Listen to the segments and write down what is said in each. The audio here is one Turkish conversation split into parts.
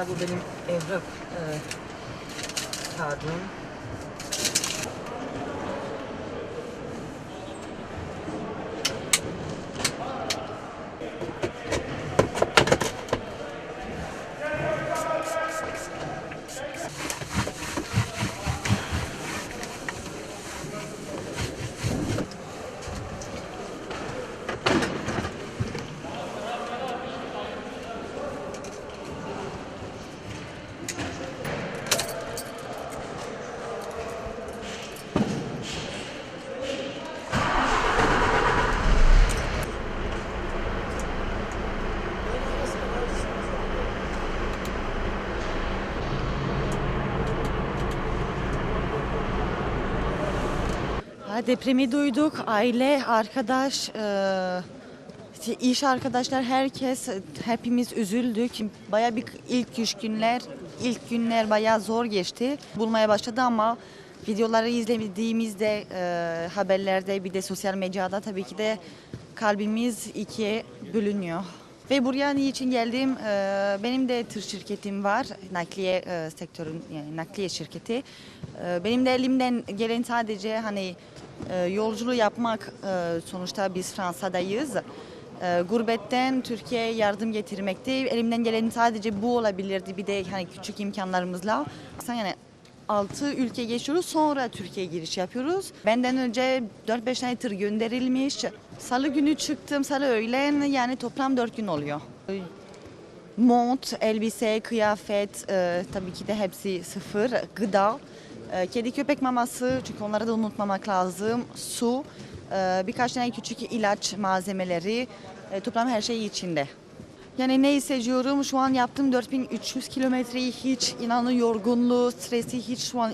Mesela bu benim evrak e, kağıdım. Depremi duyduk. Aile, arkadaş, e, iş arkadaşlar herkes hepimiz üzüldük. Baya bir ilk üç günler ilk günler baya zor geçti. Bulmaya başladı ama videoları izlediğimizde e, haberlerde bir de sosyal medyada tabii ki de kalbimiz ikiye bölünüyor. Ve buraya niçin geldim? Ee, benim de tır şirketim var. Nakliye e, sektörün yani nakliye şirketi. Ee, benim de elimden gelen sadece hani e, yolculuğu yapmak. e, sonuçta biz Fransa'dayız. E, gurbetten Türkiye'ye yardım getirmekte. Elimden gelen sadece bu olabilirdi. Bir de hani küçük imkanlarımızla. Yani 6 ülke geçiyoruz sonra Türkiye'ye giriş yapıyoruz. Benden önce 4-5 tane tır gönderilmiş. Salı günü çıktım, salı öğlen yani toplam 4 gün oluyor. Mont, elbise, kıyafet e, tabii ki de hepsi sıfır. Gıda, e, kedi köpek maması çünkü onları da unutmamak lazım. Su, e, birkaç tane küçük ilaç malzemeleri, e, toplam her şey içinde. Yani ne hissediyorum? Şu an yaptığım 4300 kilometreyi hiç inanın yorgunluğu, stresi hiç şu an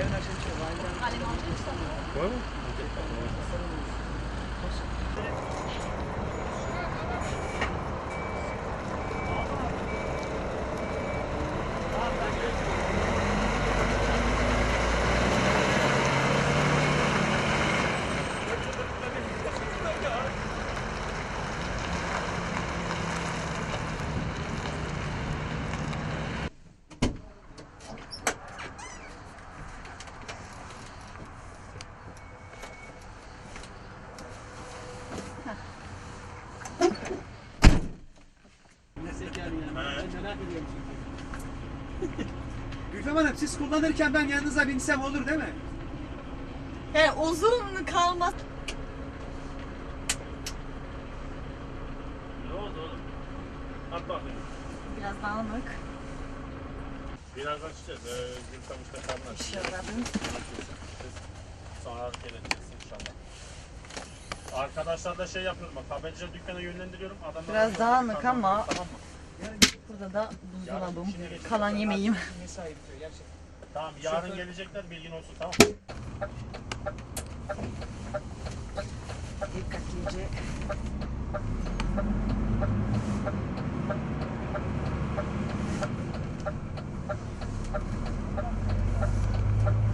governo a gente vai... Como? his- hissetmiyorum. Gülfem Hanım siz kullanırken ben yanınıza binsem olur değil mi? Yani uzun kalmaz. Ne oldu oğlum? At bakayım. Biraz dağınık. Birazdan çıkacağız. Ee, işte karnına İş aradım. Sonra hareket edeceğiz inşallah. Arkadaşlar da şey yapıyorum bak haberci dükkana yönlendiriyorum. Adamlar Biraz dağınık ama- Tamam mı? Burada da buzdolabım. Kalan yemeğim. Tamam yarın gelecekler bilgin olsun tamam mı? Dikkatlice.